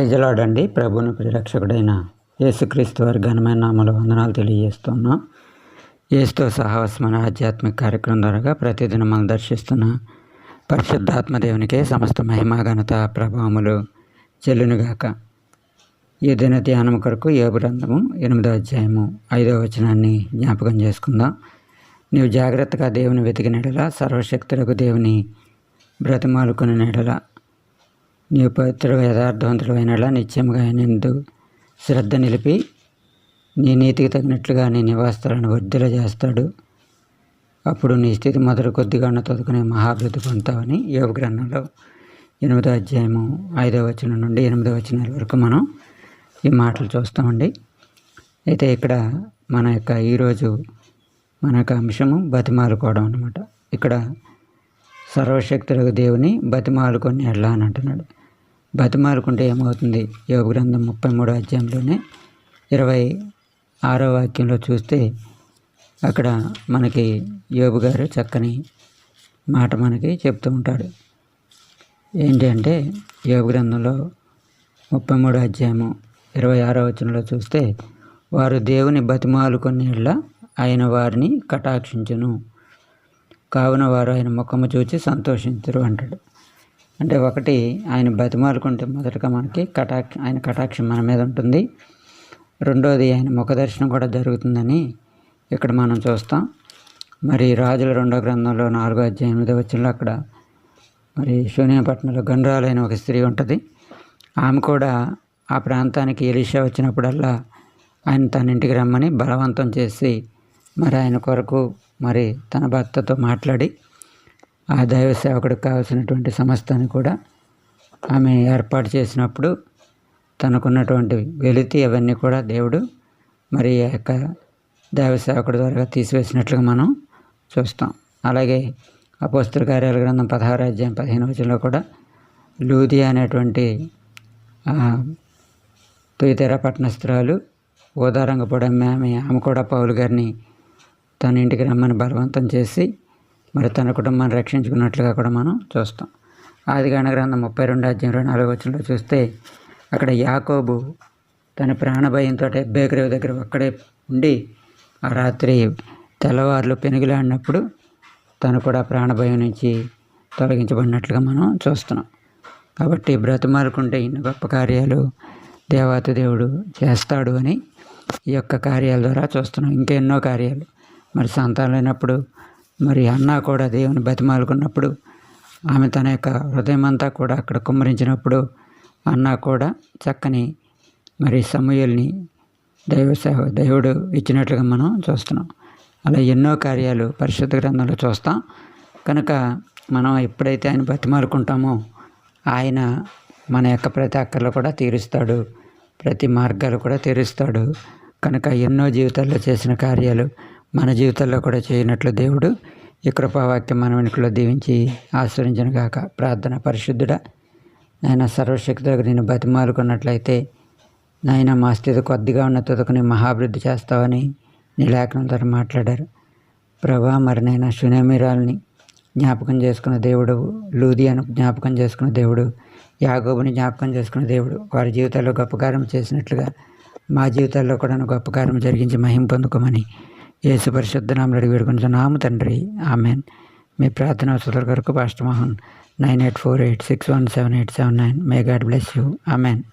ప్రైజలాడండి. ప్రభుని పరిరక్షకుడైన యేసుక్రీస్తు వారి ఘనమైన నామల వందనాలు తెలియజేస్తున్నాం. ఏసుతో సహవాసమైన ఆధ్యాత్మిక కార్యక్రమం ద్వారా ప్రతిదినం మనం దర్శిస్తున్న పరిశుద్ధాత్మ దేవునికే సమస్త మహిమా ఘనత ప్రభావములు చెల్లునుగాక. ఈ దిన ధ్యానం కొరకు ఏ గ్రంథము ఎనిమిదో అధ్యాయము ఐదో వచనాన్ని జ్ఞాపకం చేసుకుందాం. నీవు జాగ్రత్తగా దేవుని వెతికినడలా సర్వశక్తులకు దేవుని బ్రతిమాలుకుని నెడల నీ పవిత్ర యథార్థవంతుడైనలా నిత్యముగా ఆయనందు శ్రద్ధ నిలిపి నీ నీతికి తగినట్లుగా నీ నివాసాలను వర్ధల చేస్తాడు. అప్పుడు నీ స్థితి మొదటి కొద్దిగా ఉన్న తదుకునే మహాభివృద్ధి పొందుతావని యోగ గ్రంథంలో ఎనిమిదో అధ్యాయము ఐదో వచనం నుండి ఎనిమిదో వచనాల వరకు మనం ఈ మాటలు చూస్తామండి అయితే ఇక్కడ మన యొక్క ఈరోజు మన యొక్క అంశము బతిమాలుకోవడం అనమాట ఇక్కడ సర్వశక్తులకు దేవుని బతిమాలుకొని ఎడలా అని అంటున్నాడు బతిమారుకుంటే ఏమవుతుంది? యోగ గ్రంథం ముప్పై మూడో అధ్యాయంలోనే ఇరవై ఆరో వాక్యంలో చూస్తే అక్కడ మనకి యోబు గారు చక్కని మాట మనకి చెప్తూ ఉంటాడు. ఏంటి అంటే యోగ గ్రంథంలో ముప్పై మూడో అధ్యాయము ఇరవై ఆరో వచనంలో చూస్తే వారు దేవుని బతిమాలుకునేళ్ళ ఆయన వారిని కటాక్షించును. కావున వారు ఆయన ముఖము చూచి సంతోషించరు అంటాడు. అంటే ఒకటి ఆయన బతిమాలుకుంటే మొదటగా మనకి కటాక్ష ఆయన కటాక్షం మన మీద ఉంటుంది. రెండోది ఆయన ముఖ దర్శనం కూడా జరుగుతుందని ఇక్కడ మనం చూస్తాం. మరి రాజుల రెండో గ్రంథంలో నాలుగో అధ్యాయం ఎనిమిదో వచ్చిన అక్కడ మరి శూన్యపట్నంలో గండ్రాలైన ఒక స్త్రీ ఉంటుంది. ఆమె కూడా ఆ ప్రాంతానికి ఎలిషా వచ్చినప్పుడల్లా ఆయన తన ఇంటికి రమ్మని బలవంతం చేసి మరి ఆయన కొరకు మరి తన భర్తతో మాట్లాడి ఆ దైవ సేవకుడికి కావాల్సినటువంటి సమస్తాన్ని కూడా ఆమె ఏర్పాటు చేసినప్పుడు తనకున్నటువంటి వెలితి అవన్నీ కూడా దేవుడు మరి ఆ యొక్క దైవ సేవకుడి ద్వారా తీసివేసినట్లుగా మనం చూస్తాం. అలాగే అపోస్తుల కార్యాల గ్రంథం పదహారు అధ్యాయం పదిహేను వచనంలో కూడా లూది అనేటువంటి తుయితెర పట్టణస్త్రాలు ఓదారంగపూడమ్మ ఆమె ఆమె కూడా పౌలు గారిని తన ఇంటికి రమ్మని బలవంతం చేసి మరి తన కుటుంబాన్ని రక్షించుకున్నట్లుగా కూడా మనం చూస్తాం. ఆదిగాన గ్రంథం ముప్పై రెండు అధ్యాయం నాలుగు వచ్చినలో చూస్తే అక్కడ యాకోబు తన ప్రాణభయంతో బేకరీ దగ్గర ఒక్కడే ఉండి ఆ రాత్రి తెల్లవారులు పెనుగులాడినప్పుడు తను కూడా ప్రాణభయం నుంచి తొలగించబడినట్లుగా మనం చూస్తున్నాం. కాబట్టి బ్రతిమాలుకుంటే ఇన్ని గొప్ప కార్యాలు దేవాత దేవుడు చేస్తాడు అని ఈ యొక్క కార్యాల ద్వారా చూస్తున్నాం. ఇంకా ఎన్నో కార్యాలు. మరి సంతానం లేనప్పుడు మరి అన్న కూడా దేవుని బతిమాలుకున్నప్పుడు ఆమె తన యొక్క హృదయం అంతా కూడా అక్కడ కుమ్మరించినప్పుడు అన్న కూడా చక్కని మరి సమూహల్ని దైవ సేవ దేవుడు ఇచ్చినట్లుగా మనం చూస్తున్నాం. అలా ఎన్నో కార్యాలు పరిశుద్ధ గ్రంథంలో చూస్తాం. కనుక మనం ఎప్పుడైతే ఆయన బతిమాలుకుంటామో ఆయన మన యొక్క ప్రతి అక్కర్లు కూడా తీరుస్తాడు. ప్రతి మార్గాలు కూడా తీరుస్తాడు. కనుక ఎన్నో జీవితాల్లో చేసిన కార్యాలు మన జీవితాల్లో కూడా చేయనట్లు దేవుడు ఈ కృపావాక్యం మన వెనుకలో దీవించి ఆశ్రయించిన గాక. ప్రార్థన పరిశుద్ధుడా నాయన సర్వశక్తులకు నేను బతిమాలుకున్నట్లయితే నాయన మా స్థితి కొద్దిగా ఉన్న తుదకుని మహాభివృద్ధి చేస్తావని నీ లేఖనం ద్వారా మాట్లాడారు. ప్రభా మరి నాయన సునేమిరాల్ని జ్ఞాపకం చేసుకున్న దేవుడు లూదియాను జ్ఞాపకం చేసుకున్న దేవుడు యాగోబుని జ్ఞాపకం చేసుకున్న దేవుడు వారి జీవితాల్లో గొప్ప కార్యం చేసినట్లుగా మా జీవితాల్లో కూడా గొప్ప కార్యం జరిగించి మహిం పొందుకోమని యేసు పరిశుద్ధ నామలు అడిగి వేడుకుంటున్నాము తండ్రి. ఆమెన్. మీ ప్రార్థన వసతుల కొరకు pastor Mohan nine eight four eight six one seven eight seven nine. May God bless you. Amen.